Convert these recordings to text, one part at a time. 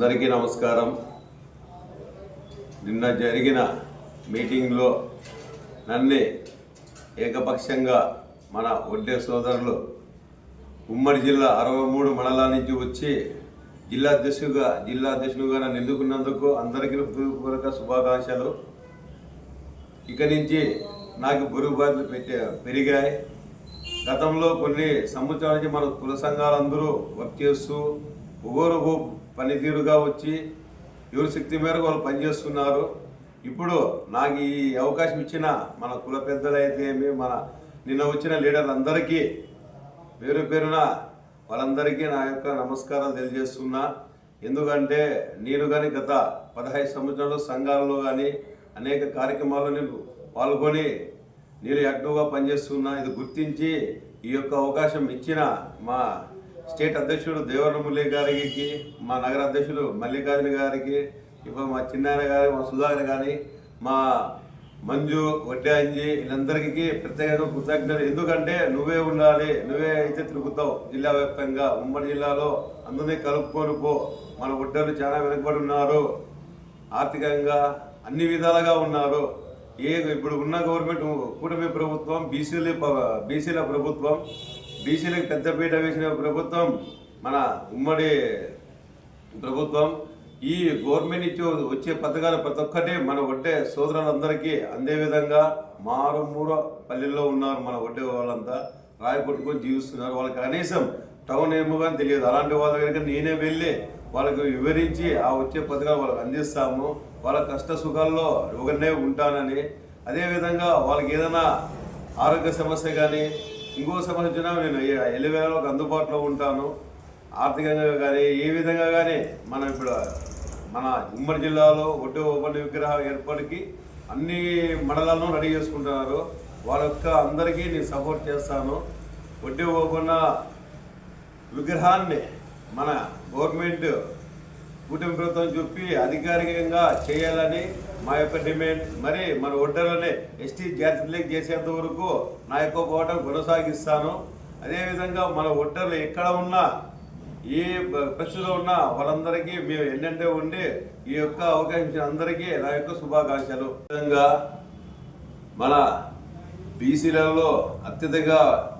అందరికీ నమస్కారం. నిన్న జరిగిన మీటింగ్లో నన్ను ఏకపక్షంగా మన ఒడ్డే సోదరులు ఉమ్మడి జిల్లా అరవై మూడు మండలాల నుంచి వచ్చి జిల్లా అధ్యక్షుగా జిల్లా అధ్యక్షులుగా నన్ను ఎన్నుకున్నందుకు అందరికీ హృదయపూర్వక శుభాకాంక్షలు. ఇక నుంచి నాకు గురువు బాధలు పెట్టే పెరిగాయి. గతంలో కొన్ని సంవత్సరాల నుంచి మన కుల సంఘాలందరూ వర్క్ చేస్తూ ఒక్కొరు పనితీరుగా వచ్చి ఎవరి శక్తి మేరకు వాళ్ళు పనిచేస్తున్నారు. ఇప్పుడు నాకు ఈ అవకాశం ఇచ్చిన మన కుల పెద్దలైతే ఏమి మన నిన్న వచ్చిన లీడర్లందరికీ పేరు పేరున వాళ్ళందరికీ నా యొక్క నమస్కారాలు తెలియజేస్తున్నా. ఎందుకంటే నేను కానీ గత పదహైదు సంవత్సరాలు సంఘాలలో కానీ అనేక కార్యక్రమాల్లో నేను పాల్గొని నేను యాక్టివ్గా పనిచేస్తున్నా. ఇది గుర్తించి ఈ యొక్క అవకాశం ఇచ్చిన మా స్టేట్ అధ్యక్షుడు దేవరమురళి గారికి మా నగర అధ్యక్షుడు మల్లికార్జున గారికి ఇప్పుడు మా చిన్నాయన గారి మా సుధాకర్ కానీ మా మంజు వడ్డాంజి వీళ్ళందరికీ ప్రత్యేకంగా కృతజ్ఞతలు. ఎందుకంటే నువ్వే ఉండాలి నువ్వే అయితే తిరుగుతావు. జిల్లా వ్యాప్తంగా ఉమ్మడి జిల్లాలో అందరినీ కలుపుకొని పో. మన ఒడ్డలు చాలా వెనుకబడి ఉన్నారు. ఆర్థికంగా అన్ని విధాలుగా ఉన్నారు. ఏ ఇప్పుడు ఉన్న గవర్నమెంట్ కూటమి ప్రభుత్వం బీసీల బీసీల ప్రభుత్వం బీసీలకు పెద్దపీట వేసిన ప్రభుత్వం మన ఉమ్మడి ప్రభుత్వం ఈ గవర్నమెంట్ నుంచి వచ్చే పథకాలు ప్రతి ఒక్కటి మన వడ్డే సోదరులందరికీ అందే విధంగా మారుమూర పల్లెల్లో ఉన్నారు మన వడ్డే వాళ్ళంతా. రాయి పట్టుకొని జీవిస్తున్నారు. వాళ్ళకి కనీసం టౌన్ ఏమో కానీ తెలియదు. అలాంటి వాళ్ళ దగ్గర నేనే వెళ్ళి వాళ్ళకి వివరించి ఆ వచ్చే పథకాలు వాళ్ళకి అందిస్తాము. వాళ్ళ కష్ట సుఖాల్లో ఒకరినే ఉంటానని. అదేవిధంగా వాళ్ళకి ఏదైనా ఆరోగ్య సమస్య కానీ ఇంకో సమస్య నేను ఎలివేళకు అందుబాటులో ఉంటాను. ఆర్థికంగా కానీ ఏ విధంగా కానీ మనం ఇప్పుడు మన ఉమ్మడి జిల్లాలో ఒడ్డు ఓపెన్ విగ్రహాలు ఏర్పాటుకి అన్ని మండలాలను రెడీ చేసుకుంటున్నారు. వాళ్ళ యొక్క అందరికీ నేను సపోర్ట్ చేస్తాను. ఒడ్డు ఓపెన్ విగ్రహాన్ని మన గవర్నమెంట్ కూటమి ప్రభుత్వం చెప్పి అధికారికంగా చేయాలని మా యొక్క డిమాండ్. మరి మన ఒడ్డలోనే ఎస్టీ జాతీయులకు చేసేంత వరకు నా యొక్క పోవటం కొనసాగిస్తాను. అదేవిధంగా మన ఒడ్డలు ఎక్కడ ఉన్నా ఏ పరిస్థితిలో ఉన్నా వాళ్ళందరికీ మేము ఎన్నంటే ఉండి ఈ యొక్క అవకాశం అందరికీ నా యొక్క శుభాకాంక్షలు. విధంగా మన బీసీలలో అత్యధిక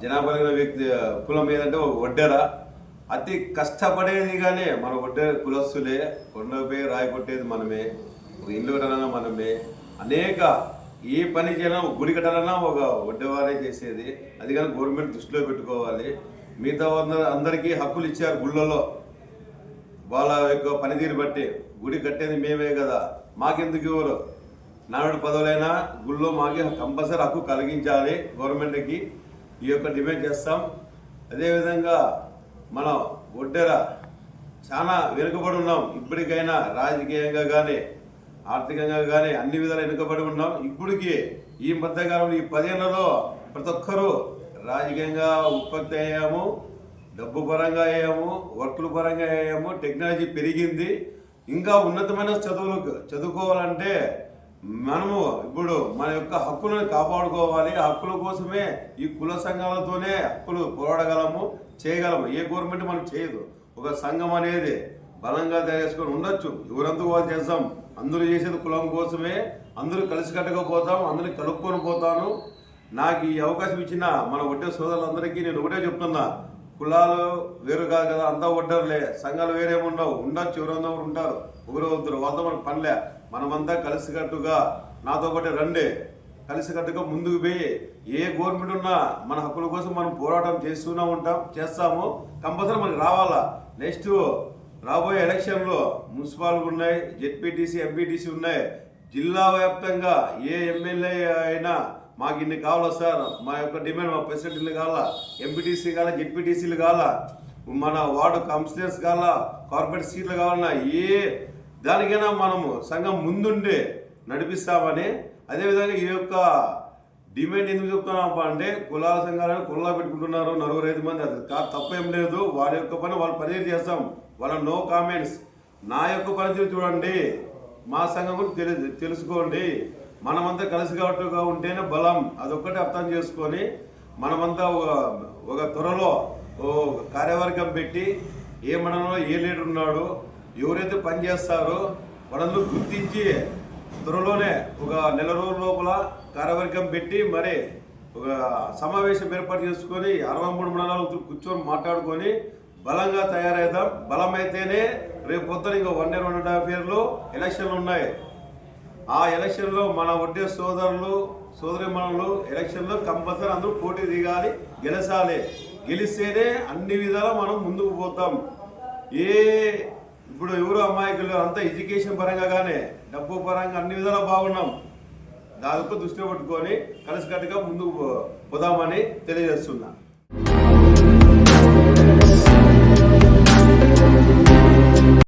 జనాభా కలిగిన వ్యక్తి కులం ఏదంటే ఒడ్డెర అతి కష్టపడేది కానీ మన కొట్టే కులస్తులే కొండపై రాయి కొట్టేది మనమే ఒక ఇల్లు కట్టాలన్నా మనమే. అనేక ఏ పని చేయాలన్నా ఒక గుడి కట్టాలన్నా ఒక వడ్డవారే చేసేది. అది కానీ గవర్నమెంట్ దృష్టిలో పెట్టుకోవాలి. మిగతా అందరికీ హక్కులు ఇచ్చారు గుళ్ళలో వాళ్ళ యొక్క పనితీరు బట్టి గుడి కట్టేది మేమే కదా. మాకెందుకు ఇవ్వరు? నాడు పదవులైనా గుళ్ళో మాకి కంపల్సరీ హక్కు కలిగించాలి గవర్నమెంట్కి. ఈ యొక్క డిమాండ్ చేస్తాం. అదేవిధంగా మనం ఒడ్డెర చాలా వెనుకబడి ఉన్నాం. ఇప్పటికైనా రాజకీయంగా కానీ ఆర్థికంగా కానీ అన్ని విధాలు వెనుకబడి ఉన్నాం. ఇప్పటికి ఈ మధ్యకాలంలో ఈ పదేళ్ళలో ప్రతి ఒక్కరూ రాజకీయంగా ఉత్పత్తి అయ్యాము డబ్బు పరంగా అయ్యాము వర్క్ల పరంగా అయ్యాము టెక్నాలజీ పెరిగింది. ఇంకా ఉన్నతమైన చదువులు చదువుకోవాలంటే మనము ఇప్పుడు మన యొక్క హక్కులను కాపాడుకోవాలి. హక్కుల కోసమే ఈ కుల సంఘాలతోనే హక్కులు పోరాడగలము చేయగలము. ఏ గవర్నమెంట్ మనం చేయదు. ఒక సంఘం అనేది బలంగా తయారు చేసుకొని ఉండొచ్చు. ఎవరంతా వాళ్ళు చేస్తాం. అందరూ చేసేది కులం కోసమే. అందరూ కలిసి కట్టకపోతాం అందరూ కలుపుకొని పోతాను. నాకు ఈ అవకాశం ఇచ్చిన మన ఒడ్డే సోదరులందరికీ నేను ఒకటే చెప్తున్నా. కులాలు వేరు కాదు కదా అంతా ఒడ్డరులే. సంఘాలు వేరేముండవు. ఉండొచ్చు. ఎవరంతా ఉంటారు. ఒకరు వద్దరు వాళ్ళతో మనకు పనిలే మనమంతా కలిసికట్టుగా నాతో పాటు రండి. కలిసికట్టుగా ముందుకు పోయి ఏ గవర్నమెంట్ ఉన్నా మన హక్కుల కోసం మనం పోరాటం చేస్తూనే ఉంటాం చేస్తాము. కంపల్సరీ మనకి రావాలా? నెక్స్ట్ రాబోయే ఎలక్షన్లో మున్సిపాలిటీ ఉన్నాయి జెడ్పీటీసీ ఎంపీటీసీ ఉన్నాయి. జిల్లా వ్యాప్తంగా ఏ ఎమ్మెల్యే అయినా మాకు ఇన్ని కావాలా సార్? మా యొక్క డిమాండ్ మా ప్రెసిడెంట్ ఇల్లు కావాలా? ఎంపీటీసీ కావాలా జెడ్పీటీసీలు కావాలా? మన వార్డు కౌన్సిలర్స్ కావాలా? కార్పొరేట్ సీట్లు కావాలన్నా ఏ దానికైనా మనము సంఘం ముందుండే నడిపిస్తామని అదేవిధంగా ఈ యొక్క డిమాండ్ ఎందుకు చెప్తున్నాం అంటే కులాల సంఘాలను కులాలు పెట్టుకుంటున్నారు నలుగురు ఐదు మంది. అది కా తప్పేం లేదు. వారి యొక్క పని వాళ్ళు పనితీరు చేస్తాం. వాళ్ళ నో కామెంట్స్. నా యొక్క పనితీరు చూడండి. మా సంఘం కూడా తెలి తెలుసుకోండి. మనమంతా కలిసికట్టుగా ఉంటేనే బలం. అదొక్కటి అర్థం చేసుకొని మనమంతా ఒక ఒక త్వరలో ఓ కార్యవర్గం పెట్టి ఏ మండలంలో ఏ లీడర్ ఉన్నాడు ఎవరైతే పని చేస్తారో వాళ్ళందరూ గుర్తించి త్వరలోనే ఒక నెల రోజుల లోపల కార్యవర్గం పెట్టి మరి ఒక సమావేశం ఏర్పాటు చేసుకొని అరవై మూడు మండలాలు కూర్చొని మాట్లాడుకొని బలంగా తయారవుతాం బలమైతేనే రేపు పొద్దున ఇంకా one year one and half ఇయర్లో ఎలక్షన్లు ఉన్నాయి. ఆ ఎలక్షన్లో మన వడ్డే సోదరులు సోదరిమణులు ఎలక్షన్లో కంపల్సరీ అందరూ పోటీ దిగాలి గెలసాలి గెలిస్తేనే అన్ని విధాలా మనం ముందుకు పోతాం. ఏ ఇప్పుడు ఎవరు అమాయకులు అంతా ఎడ్యుకేషన్ పరంగా కానీ డబ్బు పరంగా అన్ని విధాలా బాగున్నాం. దాదాపు దృష్టిలో పెట్టుకొని కలిసికట్టుగా ముందుకు పోదామని తెలియజేస్తున్నా.